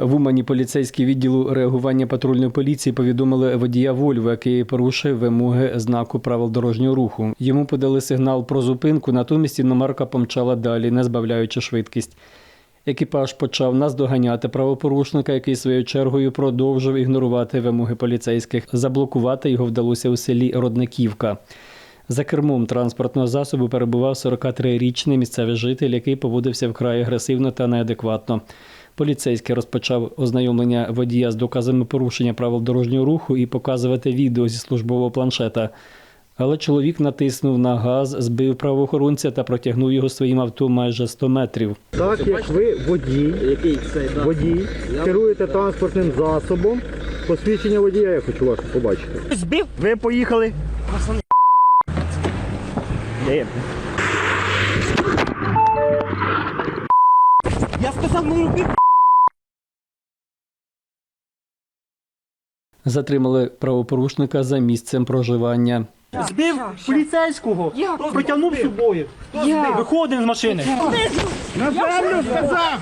В Умані поліцейські відділу реагування патрульної поліції повідомили водія Вольво, який порушив вимоги знаку правил дорожнього руху. Йому подали сигнал про зупинку, натомість іномарка помчала далі, не збавляючи швидкість. Екіпаж почав наздоганяти правопорушника, який своєю чергою продовжив ігнорувати вимоги поліцейських. Заблокувати його вдалося у селі Родниківка. За кермом транспортного засобу перебував 43-річний місцевий житель, який поводився вкрай агресивно та неадекватно. Поліцейський розпочав ознайомлення водія з доказами порушення правил дорожнього руху і показувати відео зі службового планшета. Але чоловік натиснув на газ, збив правоохоронця та протягнув його своїм авто майже 100 метрів. Так як ви водій, Який цей водій, керуєте транспортним засобом, посвідчення водія я хочу ваше побачити. Збив, ви поїхали. Сказав, не робив. Затримали правопорушника за місцем проживання. Збив поліцейського. Притягнув собою. Виходимо з машини. На землю сказав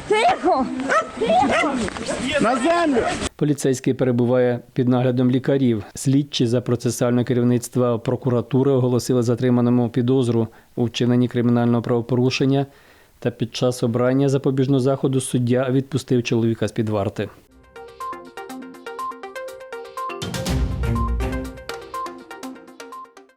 Поліцейський перебуває під наглядом лікарів. Слідчі за процесуальне керівництва прокуратури оголосили затриманому підозру у вчиненні кримінального правопорушення. Та під час обрання запобіжного заходу суддя відпустив чоловіка з під варти.